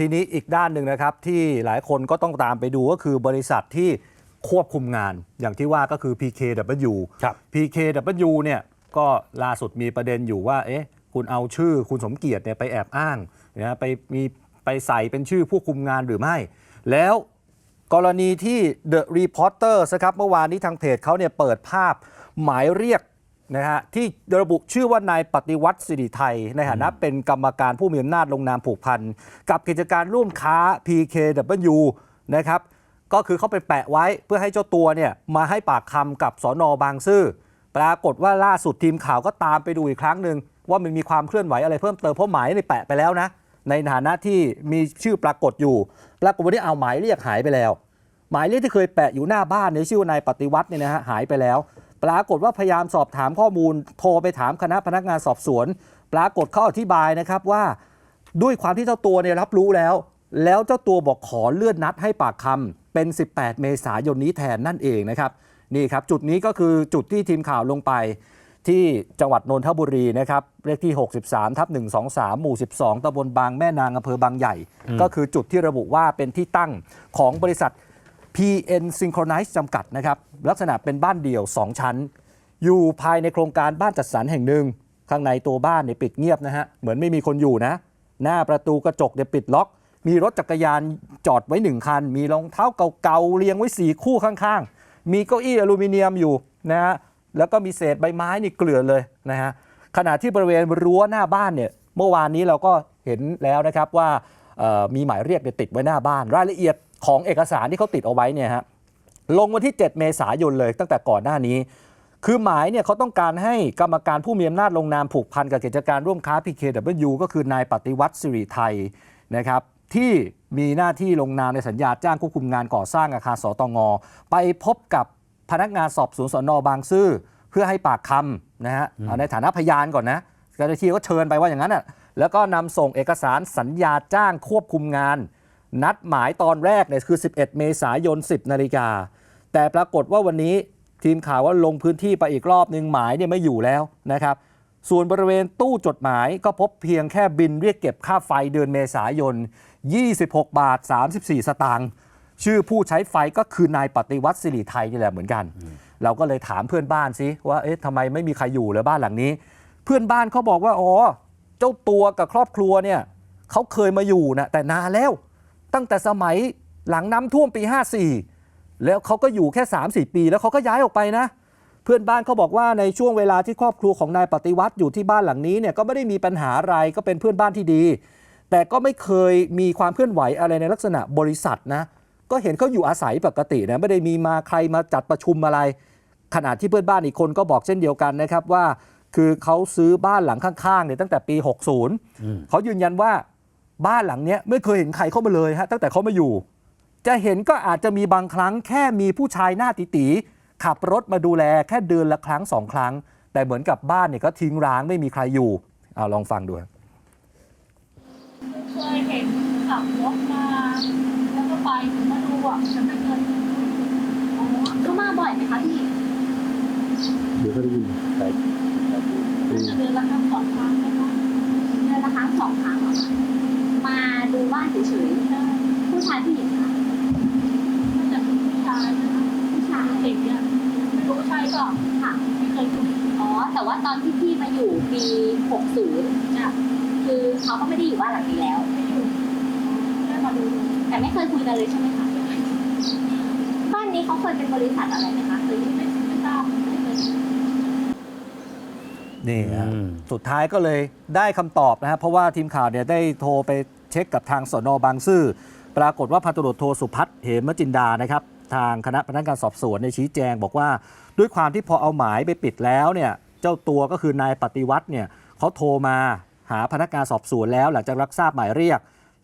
ทีนี้อีกด้านหนึ่งนะครับที่หลายคนก็ต้องตามไปดูก็คือบริษัทที่ควบคุมงานอย่างที่ว่าก็คือ PKW ครับ PKW เนี่ยก็ล่าสุดมีประเด็นอยู่ว่าเอ๊ะคุณเอาชื่อคุณสมเกียรติเนี่ยไปแอบอ้างนะไปมีไปใส่เป็นชื่อผู้คุมงานหรือไม่ แล้วกรณีที่ The Reporter นะครับเมื่อวานนี้ทางเพจเขาเนี่ยเปิดภาพหมายเรียก นะฮะที่ระบุชื่อว่านายปฏิวัติสิริไทย ในฐานะเป็นกรรมการผู้มีอำนาจลงนามผูกพัน กับกิจการร่วมค้า PKW นะครับก็คือเขาไปแปะไว้เพื่อให้เจ้าตัวเนี่ยมาให้ปากคำกับสอนอบางซื่อปรากฏว่าล่าสุดทีมข่าวก็ตามไปดูอีกครั้งหนึ่งว่ามันมีความเคลื่อนไหวอะไรเพิ่มเติมเพราะหมายในแปะไปแล้วนะ ในฐานะที่มีชื่อปรากฏอยู่ปรากฏว่าได้เอาหมายเรียกหายไปแล้ว หมายเรียกที่เคยแปะอยู่หน้าบ้านในยชื่อว่านายปฏิวัติเนี่ยนะฮะหายไปแล้ว ปรากฏว่าพยายามสอบถามข้อมูล โทรไปถามคณะพนักงานสอบสวน ปรากฏเขาอธิบายนะครับว่า ด้วยความที่เจ้าตัวเนี่ยรับรู้แล้ว แล้วเจ้าตัวบอกขอเลื่อนนัดให้ปากคำเป็น 18 เมษายนนี้แทนนั่นเองนะครับนี่ครับจุดนี้ก็คือจุดที่ทีมข่าวลงไปที่จังหวัดนนทบุรีนะครับเลขที่ 63ทับ123 หมู่ 12ตำบลบางแม่นางอำเภอบางใหญ่ ก็คือจุดที่ระบุว่าเป็นที่ตั้งของบริษัท PN Synchronize จำกัดนะครับลักษณะเป็นบ้านเดี่ยว 2 ชั้น อยู่ภายในโครงการบ้านจัดสรรแห่งหนึ่ง ข้างในตัวบ้านเนี่ยปิดเงียบนะฮะเหมือนไม่มีคนอยู่นะ หน้าประตูกระจกเนี่ยปิดล็อก มีรถจักรยานจอดไว้หนึ่งคัน มีรองเท้าเก่าๆเรียงไว้สี่คู่ข้างๆ มีเก้าอี้อลูมิเนียมอยู่นะฮะแล้วก็มีเศษใบไม้นี่เกลือเลยนะฮะขณะที่บริเวณรั้วหน้าบ้านเนี่ยเมื่อวานนี้เราก็เห็นแล้วนะครับว่า มีหมายเรียกติดไว้หน้าบ้าน รายละเอียดของเอกสารที่เขาติดเอาไว้เนี่ยฮะลงวันที่ 7 เมษายนเลยตั้งแต่ก่อนหน้านี้ คือหมายเนี่ยเขาต้องการให้กรรมการผู้มีอำนาจลงนามผูกพันกับกิจการร่วมค้า PKW ก็คือนายปฏิวัติสิริไทยนะครับที่มีหน้าที่ลงนามในสัญญาจ้างควบคุมงานก่อสร้างอาคารสตงไปพบกับพนักงานสอบสวนสนบางซื่อเพื่อให้ปากคำนะฮะในฐานะพยานก่อนนะเจ้าหน้าที่ก็เชิญไปว่าอย่างนั้นอะ แล้วก็นำส่งเอกสารสัญญาจ้างควบคุมงาน นัดหมายตอนแรกเนี่ยคือ 11 เมษายน 10 นาฬิกา แต่ปรากฏว่าวันนี้ทีมข่าวว่าลงพื้นที่ไปอีกรอบหนึ่งหมายเนี่ยไม่อยู่แล้วนะครับ ส่วนบริเวณตู้จดหมายก็พบเพียงแค่บินเรียกเก็บค่าไฟเดือนเมษายน 26 บาท 34 สตางค์ชื่อผู้ใช้ไฟก็คือนายปฏิวัติสิริไทยนี่แหละเหมือนกัน เราก็เลยถามเพื่อนบ้านสิว่าเอ๊ะทำไมไม่มีใครอยู่เลยบ้านหลังนี้ เพื่อนบ้านเขาบอกว่าอ๋อ เจ้าตัวกับครอบครัวเนี่ยเขาเคยมาอยู่นะแต่นานแล้ว ตั้งแต่สมัยหลังน้ำท่วมปี 54 แล้วเขาก็อยู่แค่ 3-4 ปีแล้วเขาก็ย้ายออกไปนะ เพื่อนบ้านเขาบอกว่าในช่วงเวลาที่ครอบครัวของนายปฏิวัติอยู่ที่บ้านหลังนี้เนี่ยก็ไม่ได้มีปัญหาอะไรก็เป็นเพื่อนบ้านที่ดี แต่ก็ไม่เคยมีความเคลื่อนไหวอะไรในลักษณะบริษัทนะก็เห็นเขาอยู่อาศัยปกตินะไม่ได้มีมาใครมาจัดประชุมอะไร ขณะที่เพื่อนบ้านอีกคนก็บอกเช่นเดียวกันนะครับว่า คือเขาซื้อบ้านหลังข้างๆเนี่ยตั้งแต่ปี 60 เขายืนยันว่าบ้านหลังเนี้ยไม่เคยเห็นใครเข้ามาเลยฮะตั้งแต่เขามาอยู่ จะเห็นก็อาจจะมีบางครั้งแค่มีผู้ชายหน้าตีๆขับรถมาดูแลแค่เดือนละครั้งสองครั้ง แต่เหมือนกับบ้านเนี่ยก็ทิ้งร้างไม่มีใครอยู่เอาลองฟังดูเคยเห็นขับรถมาแล้วก็ไปถึงมาดูอะฉันไม่เคยอ๋อเขามาบ่อยไหมคะพี่เดี๋ยวก็ได้ยินใช่ เดือนละครั้งสองครั้งไหมคะเดือนละครั้งสองครั้งหรอมาดูบ้านเฉยๆผู้ชายผู้หญิงคะน่าจะเป็นผู้ชายนะคะผู้ชายเด็กเนี่ยไม่รู้ใช่เปล่าค่ะไม่เคยคุยอ๋อ แต่ว่าตอนที่พี่มาอยู่ปี 60เนี่ยคือเขาก็ไม่ได้อยู่บ้านหลังนี้แล้วไม่อยู่แค่มาดูแต่ไม่เคยคุยกันเลยใช่ไหมคะบ้านนี้เขาเคยเป็นบริษัทอะไรไหมคะเคยไม่ไม่ทราบไม่เคย นี่ฮะอืม สุดท้ายก็เลยได้คำตอบนะฮะเพราะว่าทีมข่าวเนี่ยได้โทรไปเช็คกับทางสนบางซื่อ ปรากฏว่าพันตำรวจโทสุพัฒน์เหมจินดานะครับ ทางคณะพนักงานสอบสวนในยชี้แจงบอกว่า ด้วยความที่พอเอาหมายไปปิดแล้วเนี่ยเจ้าตัวก็คือนายปฏิวัติเนี่ยเขาโทรมาหาพนักงานสอบสวนแล้ว หลังจากรับทราบหมายเรียก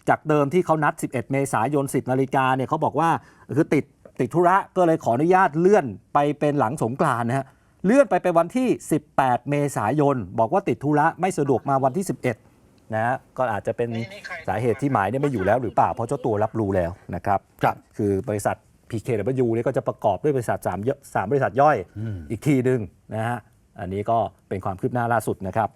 จากเดิมที่เขานัด 11 เมษายน 10 นาฬิกาเนี่ยเขาบอกว่าคือติดติดธุระก็เลยขออนุญาตเลื่อนไปเป็นหลังสงกรานต์นะฮะ เลื่อนไปเป็นวันที่ 18 เมษายน บอกว่าติดธุระไม่สะดวกมาวันที่ 11 นะฮะก็อาจจะเป็นสาเหตุที่หมายเนี่ยไม่อยู่แล้วหรือเปล่า เพราะเจ้าตัวรับรู้แล้วนะครับครับคือบริษัท PKW เนี่ยก็จะประกอบด้วยบริษัท3เยอะสามบริษัทย่อยอีกทีหนึ่งนะฮะอันนี้ก็เป็นความคืบหน้าล่าสุดนะครับ